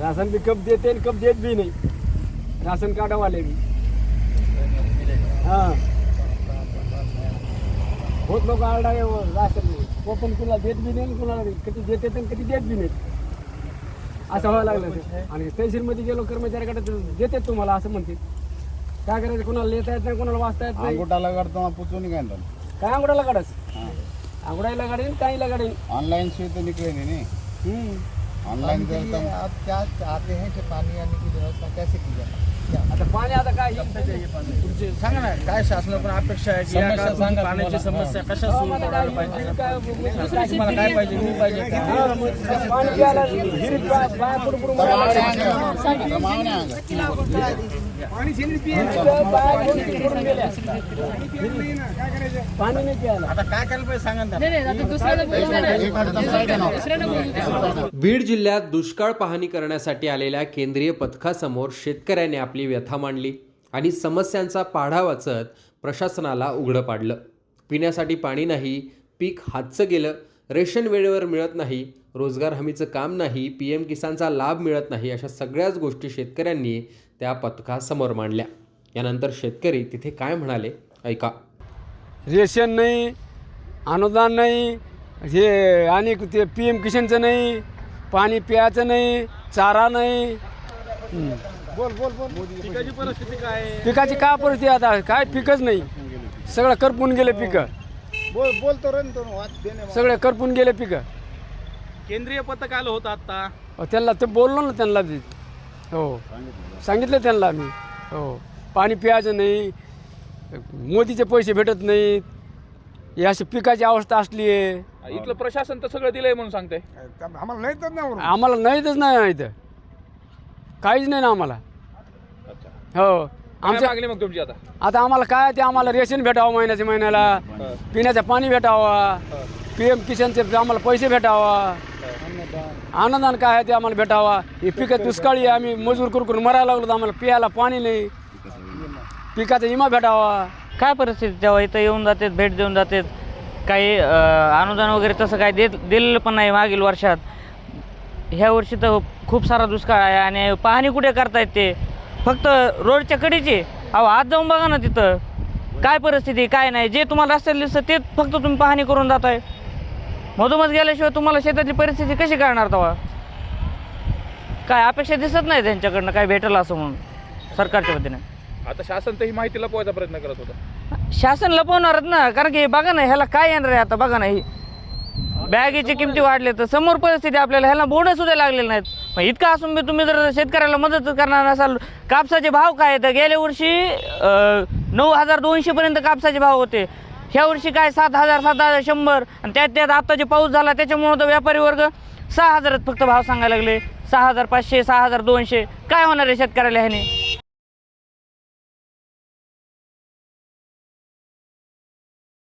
Ration बी cup देते आणि cup देत बी नाही. राशन कार्डवाले बी. हा. बहुत लोक आरडा आहे व राशन कोपन कुणाला देत बी नाही कुणाला कधी देते आणि कधी देत बी नाही. असं व्हायला लागलं ते. आणि तहसीलमध्ये गेलो कर्मचाऱ्याकडे तर देतात तुम्हाला असं म्हणते. काय करायचं? कुणाला लिहिता येत नाही कुणाला वाचता येत नाही. अंगुठाला करतो पुचून काय काय आंघोळाला काढाच आंघोळायला काढीन काही काढीन. ऑनलाइन से तो निकले नहीं. ऑनलाइन पानी आप क्या चाहते हैं कि पानी आने की व्यवस्था कैसे की जाए आता पाणी आता काय तुमचे सांगा ना काय शासनाकडून अपेक्षा आहे की या काळात तुमची पाण्याची समस्या कशा सुरू करायला पाहिजे तुम्हाला काय पाहिजे मी पाहिजे का? पाणी प्यायला विहिरीत पा- पाया पुढं पुढं मारायला पाया पुढं पुढं गेल्या. पाणी नाही आता काय करायला पाहिजे सांगा ना बीड जिल्ह्यात दुष्काळ पाहणी करण्यासाठी आलेल्या केंद्रीय पथकासमोर शेतकऱ्यांनी आपली व्यथा मांडली आणि समस्यांचा पाढा वाचत प्रशासनाला उघडं पाडलं. पिण्यासाठी पाणी नाही पीक हातचं गेलं रेशन वेळेवर मिळत नाही रोजगार हमीचं काम नाही पी एम किसानचा लाभ मिळत नाही अशा सगळ्याच गोष्टी शेतकऱ्यांनी त्या पथकासमोर मांडल्या. यानंतर शेतकरी तिथे काय म्हणाले? ऐका. रेशन नाही अनुदान नाही हे आणि ते पी एम किशनचं नाही पाणी प्यायचं नाही चारा नाही. हम्म. पिकाची परिस्थिती काय? पिकाची काय परिस्थिती आता? काय पिकच नाही. सगळं करपून गेले पिकं. बोल बोल तो रन तो वाच देने सगळे करपून गेले पिकं. केंद्रीय पथक आलं होतं आता त्यांना ते बोललो ना त्यांना. ते. हो. सांगितलं त्यांना आम्ही. हो. पाणी प्यायचं नाही मोदीचे पैसे भेटत नाहीत. ही अशी पिकाची अवस्था असली आहे. इथलं प्रशासन तर सगळं दिलंय म्हणून सांगते आम्हाला नाही तर नाही आम्हाला नाहीतच नाही ना इथं. काहीच नाही ना आम्हाला. हो. आमच्या मागणी मग तुमची आता? आता आम्हाला काय ते आम्हाला रेशन भेटावं महिन्याच्या महिन्याला. पिण्याचं पाणी भेटावा. पी एम किशनचे आम्हाला पैसे भेटावा. अनुदान काय आहे ते आम्हाला भेटावा. हे पिकं दुष्काळी आहे. आम्ही मजूर करून करून मरायला लागलो तर आम्हाला प्यायला पाणी नाही. पिकाचा विमा भेटावा. काय परिस्थिती? तेव्हा इथं येऊन जातात भेट देऊन जातात काही अं, अनुदान वगैरे तसं काय देत दिलेलं पण नाही मागील वर्षात. ह्या वर्षी तर खूप सारा दुष्काळ आहे आणि पाहणी कुठे करतायत ते? फक्त रोडच्या कडीची? अहो आज जाऊन बघा ना तिथं. काय परिस्थिती काय नाही? जे तुम्हाला रस्त्यात दिसतं ते फक्त तुम्ही पाहणी करून जाताय. मधोमध गेल्याशिवाय तुम्हाला शेतातली परिस्थिती कशी करणार तेव्हा? काय अपेक्षा दिसत नाही त्यांच्याकडनं काय भेटेल असं म्हणून सरकारच्या वतीने? आता शासन तर ही माहिती लपवायचा प्रयत्न करत होता. शासन लपवणारच ना कारण की बघा ना ह्याला काय येणार आहे आता बघा ना ही. बॅगेची किमती वाढले तर समोर परिस्थिती आपल्याला ह्याला बोर्ड सुद्धा लागलेले नाहीत. मग इतकं असून बी तुम्ही जर शेतकऱ्याला मदत करणार नसाल कापसाचे भाव काय आहेत? गेल्या वर्षी अं, नऊ हजार दोनशेपर्यंत कापसाचे भाव होते. ह्या वर्षी काय सात हजार सात हजार शंभर आणि त्यात त्यात आता जे पाऊस झाला त्याच्यामुळं तर व्यापारी वर्ग सहा हजारात फक्त भाव सांगायला लागले. सहा हजार पाचशे सहा हजार दोनशे. काय होणार आहे शेतकऱ्याला ह्याने?